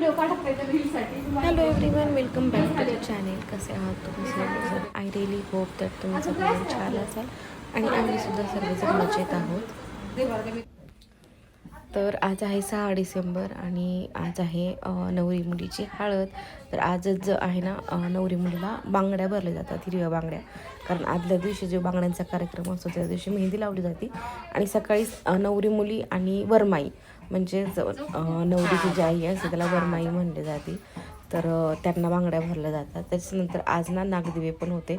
Hello everyone welcome back to the channel कसे आहात तुम्ही सर्वजण आय रिअली होप दॅट तुम्ही छान असाल. आणि आम्ही सुद्धा सर्वजण मजेत आहोत. तर आज आहे सहा डिसेंबर आणि आज आहे नवरी मुलीची हळद. तर आजच जो आहे ना नवरी मुलीला बांगड्या भरल्या जातात हिरव्या बांगड्या. कारण आदल्या दिवशी जो बांगड्यांचा कार्यक्रम असतो त्या दिवशी मेहंदी लावली जाते. आणि सकाळीच नवरी मुली आणि वरमाई. म्हणजेच नवरीची जी आई असते त्याला वरमाई म्हणली जाते. तर त्यांना बांगड्या भरल्या जातात. त्याच्यानंतर आज ना नागदिवे पण होते.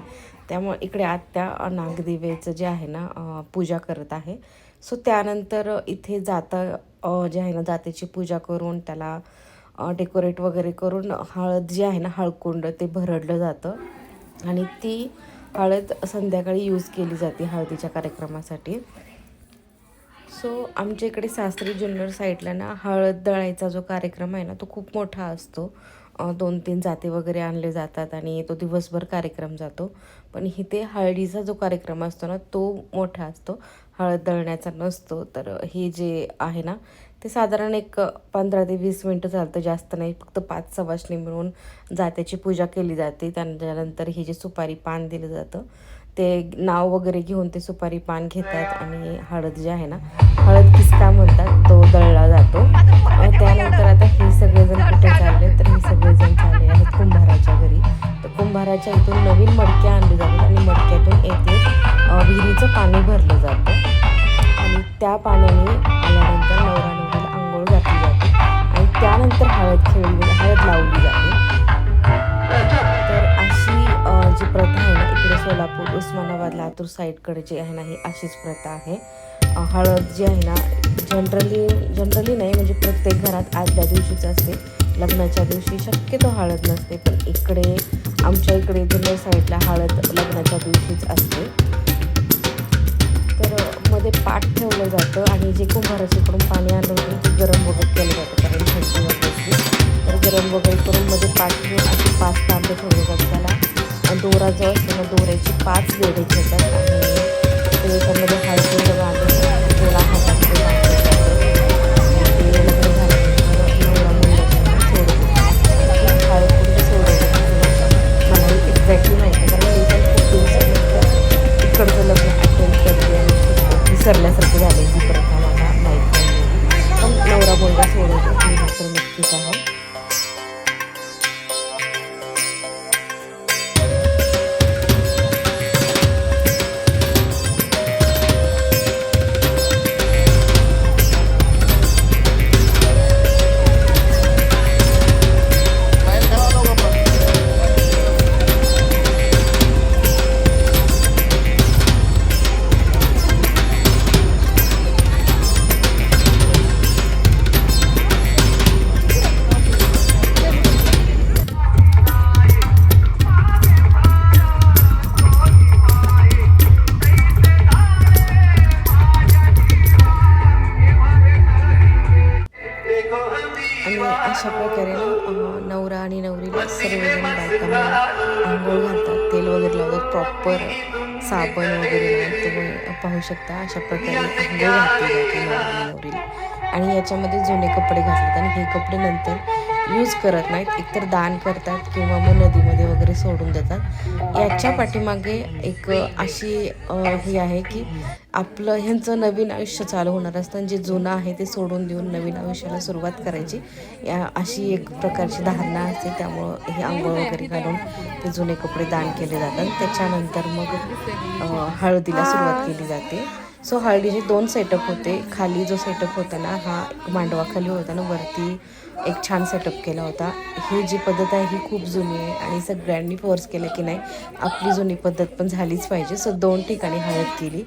त्यामुळे इकडे आत्या नागदिवेचं जे आहे ना पूजा करत आहे. सो त्यानंतर इथे जाता जे आहे ना जातीची पूजा करून त्याला डेकोरेट वगैरे करून हळद जी आहे ना हळकुंड ते भरडलं जातं. आणि ती हळद संध्याकाळी यूज केली जाते हळदीच्या कार्यक्रमासाठी. सो आमच्या इकडे सास्त्री जुन्नर साईडला ना हळद दळायचा जो कार्यक्रम आहे ना तो खूप मोठा असतो. दोन तीन जाते वगैरे आणले जातात आणि तो दिवसभर कार्यक्रम जातो. पण इथे हळदीचा जो कार्यक्रम असतो ना तो मोठा असतो. हळद दळण्याचा नसतो. तर हे जे आहे ना ते साधारण एक पंधरा ते वीस मिनटं चालतं. जास्त नाही फक्त पाच सवासणी मिळून जात्याची पूजा केली जाते. त्यानंतर हे जे सुपारी पान दिलं जातं ते नाव वगैरे घेऊन ते सुपारी पान घेतात आणि हळद जे आहे ना हळद किसका म्हणतात तो दळला जातो. पाण्याने आल्यानंतर नवरा नवरीला आंघोळ घातली जाते आणि त्यानंतर हळद खेळली हळद लावली जाते. तर अशी जी प्रथा आहे ना इकडे सोलापूर उस्मानाबाद लातूर साईडकडे जी आहे ना ही अशीच प्रथा आहे. हळद जी आहे ना जनरली जनरली नाही म्हणजे प्रत्येक घरात आदल्या दिवशीच असते. लग्नाच्या दिवशी शक्यतो हळद नसते पण इकडे आमच्या इकडे जुन्या साईडला हळद लग्नाच्या दिवशीच असते. ठेवलं जातं आणि जे कुंभाराच्याकडून पाणी आलं होतं ते गरम वगैरे केलं जातं कारण थंडी वगैरे तर गरम वगैरे करून मध्ये पाट असे पाच तांबे ठेवले जातात त्याला. आणि दोरा जो असतो ना दोऱ्याची पाच वेळे घेतात आणि ते त्याच्यामध्ये हळदी सर्वजण बायकांना आंघोळ घालतात. तेल वगैरे लावतात. प्रॉपर साबण वगैरे लावून तुम्ही पाहू शकता. अशा प्रकारे आंघोळ घातली जाते आणि नवरीला. आणि याच्यामध्ये जुने कपडे घालतात आणि हे कपडे नंतर यूज करत नाहीत एकतर दान करतात किंवा मग नदीमध्ये वगैरे सोडून देतात. याच्या पाठीमागे एक अशी ही आहे की आपलं ह्यांचं नवीन आयुष्य चालू होणार असतं आणि जे जुनं आहे ते सोडून देऊन नवीन आयुष्याला सुरुवात करायची. या अशी एक प्रकारची धारणा असते. त्यामुळं हे आंघोळ वगैरे घालून ते जुने कपडे दान केले जातात. त्याच्यानंतर मग हळदीला सुरुवात केली जाते. सो हळदीचे दोन सेटअप होते. खाली जो सेटअप होता ना हा मांडवाखाली होता ना वरती एक छान सेटअप केला होता. ही जी पद्धत आहे ही खूप जुनी आहे आणि सगळ्यांनी फोर्स केलं की नाही आपली जुनी पद्धत पण झालीच पाहिजे. सो दोन ठिकाणी हळद केली.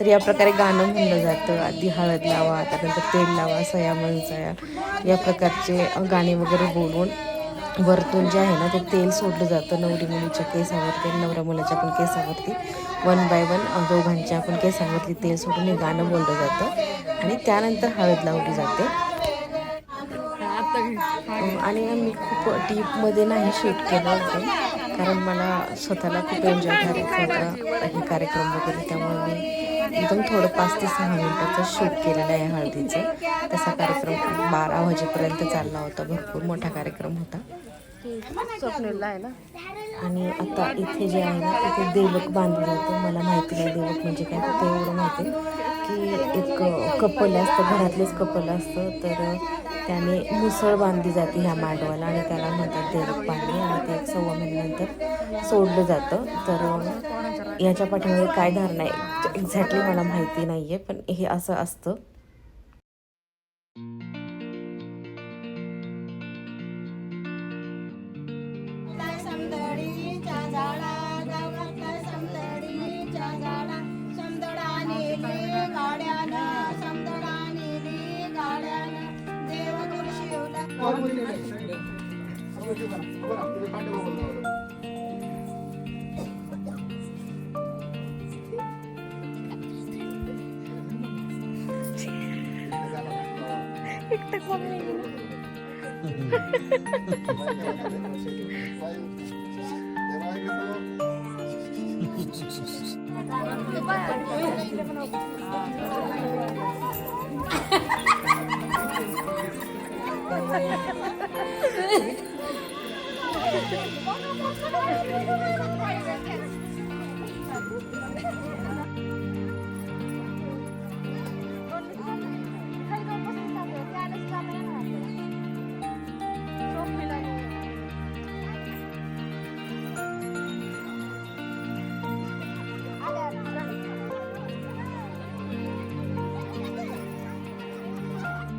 तर या प्रकारे गाणं म्हणलं जातं. आधी हळद लावा त्यानंतर तेल लावा सया मनसया या प्रकारचे गाणे वगैरे बोलून वरतून जे आहे ना ते तेल सोडलं जातं नवरी मुलीच्या केसावरती नवऱ्या मुलाच्या पण केसावरती. वन बाय वन दोघांच्या पण केसावरती तेल सोडून हे गाणं बोललं जातं. आणि त्यानंतर हळद लावली जाते. आणि मी खूप डीपमध्ये नाही शूट केलं होतं कारण मला स्वतःला खूप एन्जॉय करायचं होता हे कार्यक्रम वगैरे त्यामुळे मी एकदम थोडं पाच ते सहा मिनिटाचं शूट केलेलं आहे हळदीचं. तसा कार्यक्रम बारा वाजेपर्यंत चालला होता. भरपूर मोठा कार्यक्रम होता. आणि आता इथे जे आहे ना इथे देवक बांधलं जातं मला माहिती नाही देवक म्हणजे काय. फक्त एवढं माहिती की एक कपल असतं घरातलेच कपल असतं. तर त्याने मुसळ बांधली जाते ह्या मांडवाला आणि त्याला म्हणतात देवक बांधणे आणि ते एक सव्वा महिन्यानंतर सोडलं जातं. तर याच्या पाठीमागे काय धारणा आहे? एक्झॅक्टली मला माहिती नाही आहे पण हे असं असतं. समदडीच्या Está